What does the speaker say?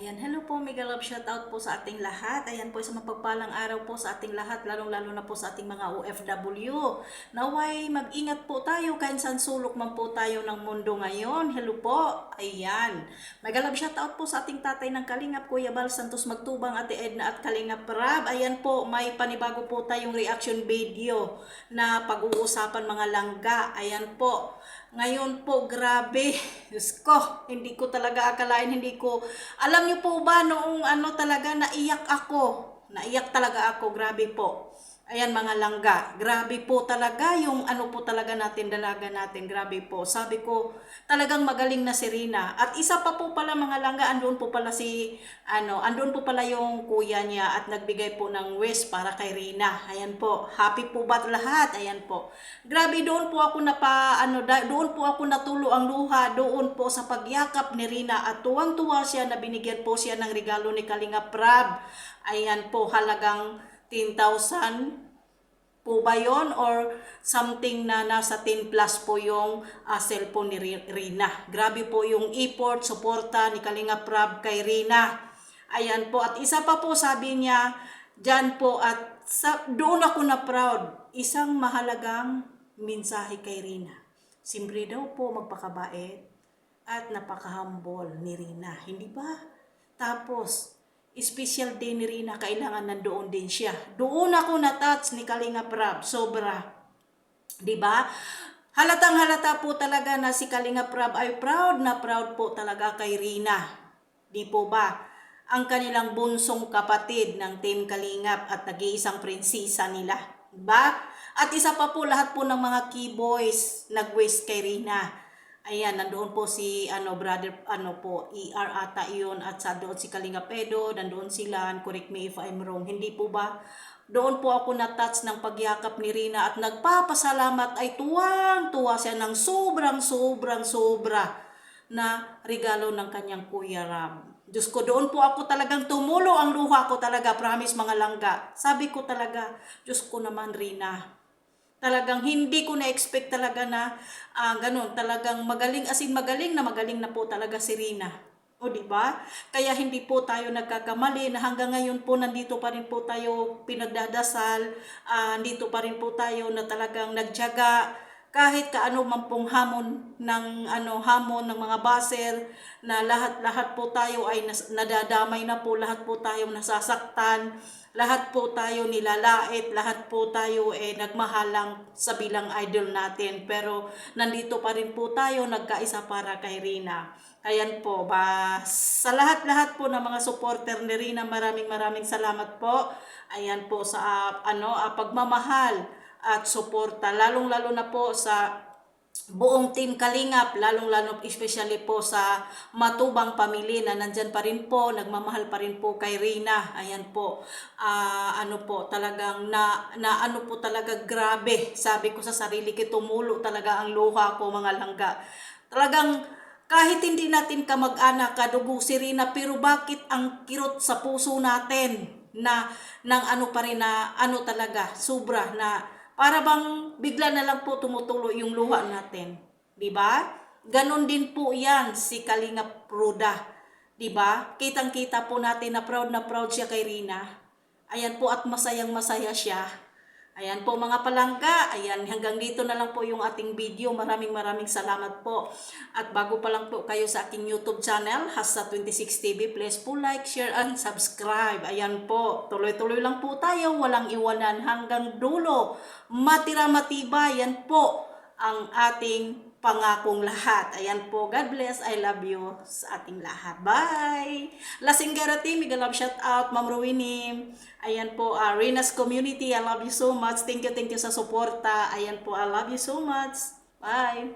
Ayan, hello po, mega love shoutout po sa ating lahat. Ayan po, sa mapagpalang araw po sa ating lahat, lalong-lalo na po sa ating mga OFW. Naway, mag-ingat po tayo kahit saan sulok man po tayo ng mundo ngayon. Hello po, ayan. Mega love shoutout po sa ating tatay ng Kalingap, Kuya Bal Santos Magtubang, Ate Edna at Kalingap Rab. Ayan po, may panibago po tayong reaction video na pag-uusapan mga langga. Ayan po, ngayon po, grabe. Diyos ko, hindi ko talaga akalain, hindi ko... Alam niyo po ba, noong ano talaga, naiyak ako. Naiyak talaga ako, grabe po. Ayan mga langga, grabe po talaga yung ano po talaga natin, dalaga natin, grabe po. Sabi ko, talagang magaling na si Rina. At isa pa po pala mga langga, andun po pala si, ano, andun po pala yung kuya niya at nagbigay po ng wish para kay Rina. Ayan po, happy po ba lahat? Ayan po. Grabe doon po ako napa, ano, da, doon po ako natulo ang luha, doon po sa pagyakap ni Rina at tuwang-tuwa siya na binigyan po siya ng regalo ni Kalinga Prab. Ayan po, halagang 10,000 po ba yon or something na nasa 10 plus po yung ah, cellphone ni Ri- Rina. Grabe po yung effort, suporta ni Kalinga Prab kay Rina. Ayan po. At isa pa po sabi niya, dyan po at sa, doon ako na proud. Isang mahalagang mensahe kay Rina. Simple daw po magpakabait at napaka-humble ni Rina. Hindi ba? Tapos, special day ni Rina, kailangan nandoon din siya. Doon ako na-touch ni Kalinga Prab, sobra. 'Di ba? Halatang halata po talaga na si Kalinga Prab ay proud na proud po talaga kay Rina. Di po ba? Ang kanilang bunsong kapatid ng Team Kalingap at nag-iisang prinsesa nila. Ba? At isa pa po lahat po ng mga key boys nag-wish kay Rina. Ayan, nandoon po si ano brother ano po ER ata iyon at sa doon si Kalinga Pedo, nandoon sila, correct me if I'm wrong. Hindi po ba? Doon po ako na-touch ng pagyakap ni Rina at nagpapasalamat ay tuwang-tuwa siya ng sobrang sobrang sobra na regalo ng kanyang Kuya Ram. Diyos ko, doon po ako talagang tumulo ang luha ko talaga, promise mga langga. Sabi ko talaga, Diyos ko naman Rina, talagang hindi ko na-expect talaga na ah, ganun, talagang magaling, as in magaling na magaling na po talaga si Rina. O di ba? Kaya hindi po tayo nagkakamali na hanggang ngayon po nandito pa rin po tayo pinagdadasal, ah, nandito pa rin po tayo na talagang nagtiyaga kahit kaano man pong hamon ng ano hamon ng mga baser na lahat-lahat po tayo ay nas, nadadamay na po lahat po tayo nasasaktan lahat po tayo nilalait lahat po tayo eh nagmahalang sa bilang idol natin. Pero nandito pa rin po tayo nagkaisa para kay Rina. Ayan po ba sa lahat-lahat po ng mga supporter ni Rina maraming maraming salamat po. Ayan po sa ah, ano ah, pagmamahal at suporta lalong-lalo na po sa buong team Kalingap, lalong-lalo especially po sa matubang pamilya na nandyan pa rin po, nagmamahal pa rin po kay Rina. Ayan po, ah, ano po, talagang na, na ano po talaga grabe. Sabi ko sa sarili ko, tumulo talaga ang luha ko mga langga. Talagang kahit hindi natin kamag-anak, kadugo si Rina, pero bakit ang kirot sa puso natin na ng ano pa rin na ano talaga, sobra na para bang bigla na lang po tumutulo yung luha natin. 'Di ba? Ganon din po 'yan si Kalinga Pruda. 'Di ba? Kitang-kita po natin na proud na proud siya kay Rina. Ayan po at masayang masaya siya. Ayan po mga palangga, ayan hanggang dito na lang po yung ating video. Maraming maraming salamat po. At bago pa lang po kayo sa aking YouTube channel, Hasa26TV, please po like, share, and subscribe. Ayan po, tuloy-tuloy lang po tayo, walang iwanan hanggang dulo. Matira matibay, yan po ang ating pangakong lahat. Ayan po, God bless, I love you sa ating lahat. Bye! Lasing Garati, mega love shout out, Ma'am Rowini. Ayan po, uh, Rena's community, I love you so much. Thank you, thank you sa suporta. Ayan po, I love you so much. Bye!